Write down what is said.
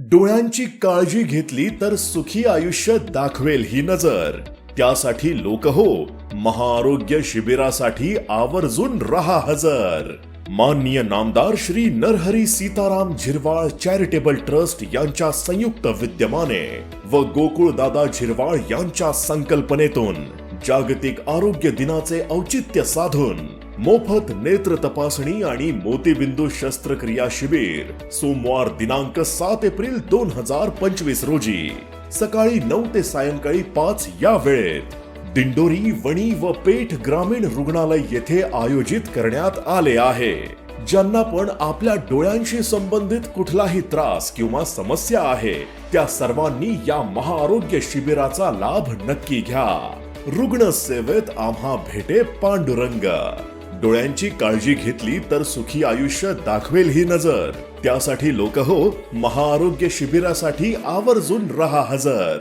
डोळ्यांची काळजी घेतली तर सुखी आयुष्य दाखवेल ही नजर. त्यासाठी लोक हो महाआरोग्य शिबिरासाठी आवर्जून रहा हजर. माननीय नामदार श्री नरहरी सीताराम झिरवाळ चॅरिटेबल ट्रस्ट यांच्या संयुक्त विद्यमाने व गोकुळदादा झिरवाळ यांच्या संकल्पनेतून जागतिक आरोग्य दिनाचे औचित्य साधून मोफत नेत्र तपासणी आणि मोतीबिंदू शस्त्रक्रिया शिबिर. सोमवार दिनांक सात एप्रिल दोन हजार पंचवीस रोजी. सकाळी नऊ ते सायंकाळी पाच या वेळेत. दिंडोरी वणी व पेठ ग्रामीण रुग्णालय येथे आयोजित करण्यात आले आहे. ज्यांना पण आपल्या डोळ्यांशी संबंधित कुठलाही त्रास किंवा समस्या आहे त्या सर्वांनी या महाआरोग्य शिबिराचा लाभ नक्की घ्या. रुग्ण सेवेत आम्हा भेटे पांडुरंग. डोळ्यांची काळजी घेतली तर सुखी आयुष्य दाखवेल ही नजर. त्यासाठी लोक हो महाआरोग्य शिबिरासाठी आवर्जून रहा हजर.